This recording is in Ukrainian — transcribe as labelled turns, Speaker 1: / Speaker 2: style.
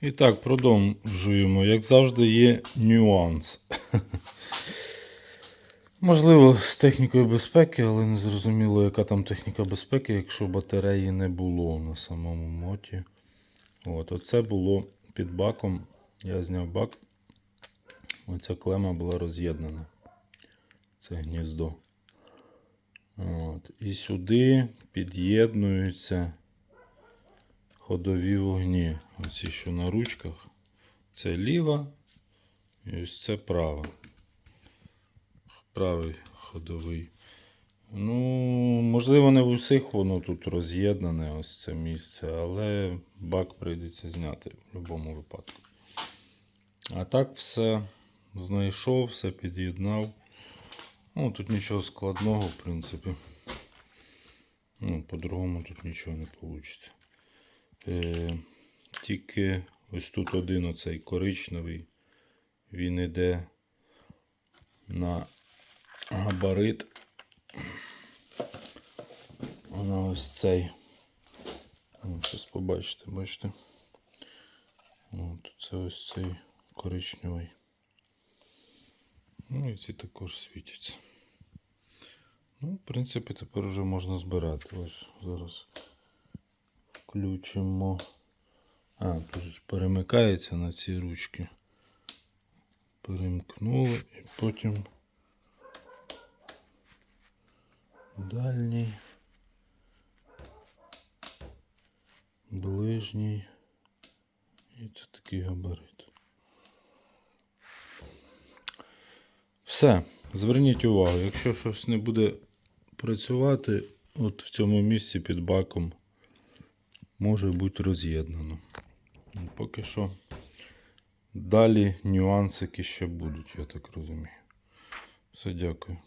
Speaker 1: І так, продовжуємо. Як завжди, є нюанс. Можливо, з технікою безпеки, але не зрозуміло, яка там техніка безпеки, якщо батареї не було на самому моті. От, оце було під баком. Я зняв бак. Оця клема була роз'єднана. Це гніздо. От. І сюди під'єднуються ходові вогні. Оці, що на ручках. Це ліва. І ось це права. Правий ходовий. Ну, можливо, не в усіх воно тут роз'єднане, ось це місце, але бак прийдеться зняти в будь-якому випадку. А так все знайшов, все під'єднав. Ну, тут нічого складного, в принципі. Ну, по-другому тут нічого не вийде. Е, тільки ось тут один оцей коричневий, він іде на габарит. На ось цей. Зараз побачите, бачите. От, це ось цей коричневий. Ну і ці також світяться. Ну, в принципі, тепер вже можна збирати. Ось зараз включимо. А, тут ж перемикається на ці ручки. Перемкнули і потім дальній, ближній. І це такий габарит. Все, зверніть увагу, якщо щось не буде працювати, от в цьому місці під баком може бути роз'єднано. Ну, Поки що далі нюансики ще будуть, я так розумію. Все, дякую.